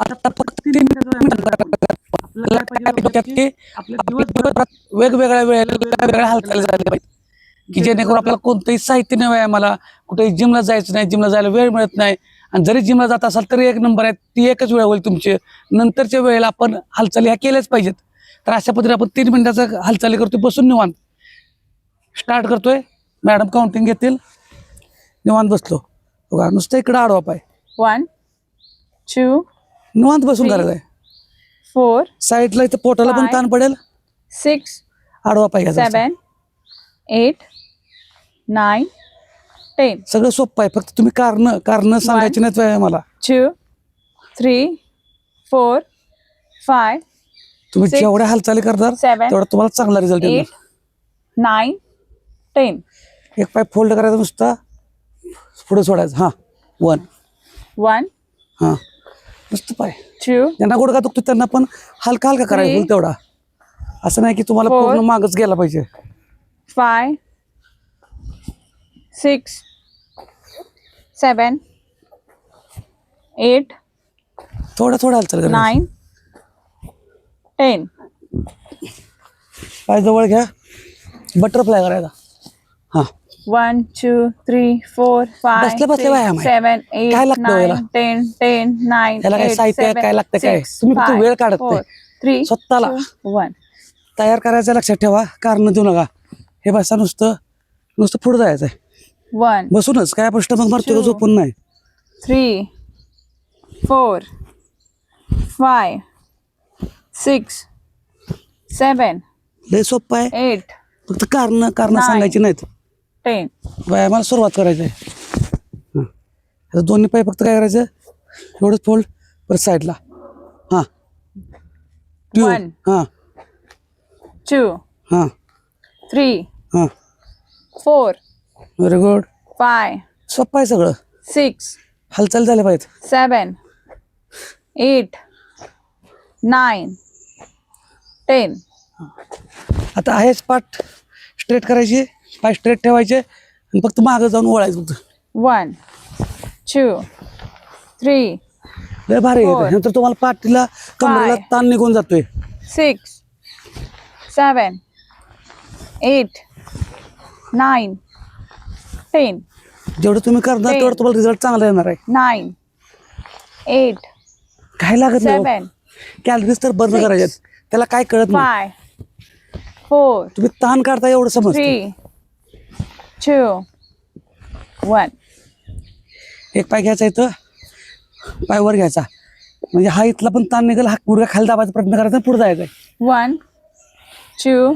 आता फक्त वेगवेगळ्या वेळेला वेगवेगळ्या हालचाली झाल्या पाहिजे की जेणेकरून आपल्याला कोणतंही साहित्य नाही व्यायामाला कुठेही जिमला जायचं नाही जिमला जायला वेळ मिळत नाही. आणि जरी जिमला जात असाल तरी एक नंबर आहे ती एकच वेळ होईल तुमची. नंतरच्या वेळेला आपण हालचाली ह्या केल्याच पाहिजेत. तर अशा पद्धतीने आपण तीन मिनिटाचा हालचाली करतोय. बसून निवांत. स्टार्ट करतोय. मॅडम काउंटिंग घेतील. निवांत बसलो. बघा नुसतं इकडं आडवा पाय. One, two, निवांत बसून. करायचं आहे four, साईडला इथं पोटाला पण. ताण पडेल six, आडवा असतो. seven, eight, nine, ten. सगळं सोपं आहे फक्त तुम्ही कारण कारण सांगायची नाहीत व्यायामाला Two, three, four, five, तुम्ही Six. जेवढ्या हालचाली करणार seven, तेवढा तुम्हाला चांगला रिझल्ट येईल nine, ten. एक पाय फोल्ड करायचा नुसता पुढे सोडायचं हा वन One, हा नुसतं पाय. Two, ज्यांना गुडघा दुखतो त्यांना पण हलका हलका Three. फक्त तेवढा. असं नाही की तुम्हाला Four. पूर्ण मागच गेला पाहिजे. Five, six, seven, eight, थोडं थोडं हालचाल करायचं nine, ten. पाय जवळ घ्या. बटरफ्लाय करायचा. हा. बसल्या बसल्या six, व्यायाम आहे. seven, eight, काय लागतं याला? nine, ten, ten, nine, याला काय साहित्य आहे, काय लागतं काय? तुम्ही फक्त वेळ काढत नाही. three, स्वतःला. one. तयार करायचं लक्षात ठेवा कारण देऊ नका हे बसा नुसतं नुसतं पुढे जायचं आहे One, बसूनच काय प्रश्न मग मारतो Two. झोपून नाही three, four, five, six, seven, लय सोपं आहे eight, फक्त कारण कारण Nine. सांगायची नाहीत ten. व्यायामाला सुरुवात करायची आहे. हं. आता दोन्ही पाय फक्त काय करायचं? एवढंच फोल्ड परत साईडला हां. ट्यू One. हां. Two, हां. Three, हां. Four, व्हेरी गुड five, सोपं आहे सगळं. Six, हालचाल झाल्या पाहिजेत seven, eight, nine, ten. आता आहेच पाठ स्ट्रेट करायची. पाय स्ट्रेट ठेवायचे आणि फक्त मागं जाऊन ओळायचं फक्त One, two, three, लय भारी Four. नंतर तुम्हाला पाठीला कमरेला Five. ताण निघून जातोय six, seven, eight, nine, ten, जेवढं तुम्ही करणार. तेवढं तुम्हाला रिझल्ट चांगला येणार आहे nine, eight, काय लागत नाही seven, कॅलरीज तर बर्न Six. करायचे त्याला काय कळत नाही five, four, तुम्ही ताण काढता एवढं समजतं three, two, one. एक पाय घ्यायचा इथं. पाय वर घ्यायचा. म्हणजे हा इथला पण ताण निघेल हा गुडघा खाली दाबायचा प्रयत्न करायचा पुढे जायचा आहे. One, two,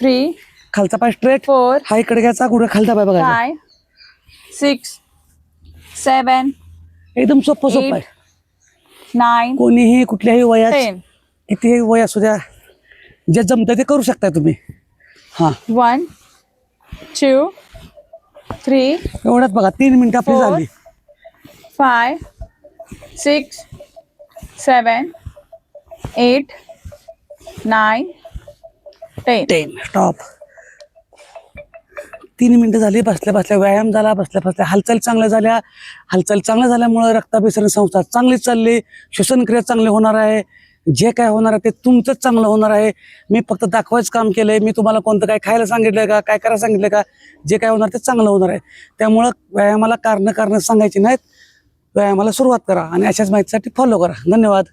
three, खालचा पाय स्ट्रेट four, हा इकडे घ्यायचा गुडघा खाली दाबाय बघायचा five, six, seven, एकदम सोपं सोपं आहे. Nine, कोणीही कुठल्याही वयात ten. कितीही वय असू द्या जे जमतं ते करू शकता तुम्ही. हा. One, two, three, एवढ्यात बघा तीन मिनिटं आपली Four. झाली. five, six, seven, eight, nine, ten. Ten stop तीन मिनिटं झाली बसल्या बसल्या व्यायाम झाला बसल्या बसल्या हालचाल चांगल्या झाल्या. हालचाल चांगल्या झाल्यामुळे रक्ताभिसरण संस्था चांगली चालली. श्वसनक्रिया चांगली होणार आहे. जे काय होणार आहे ते तुमचंच चांगलं होणार आहे. मी फक्त दाखवायचं काम केलंय. मी तुम्हाला कोणतं काय खायला सांगितलंय का काय करायला सांगितलंय का जे काय होणार ते चांगलं होणार आहे. त्यामुळं व्यायामाला कारणं कारणं सांगायची नाहीत. व्यायामाला सुरुवात करा आणि अशाच माहितीसाठी फॉलो करा. धन्यवाद.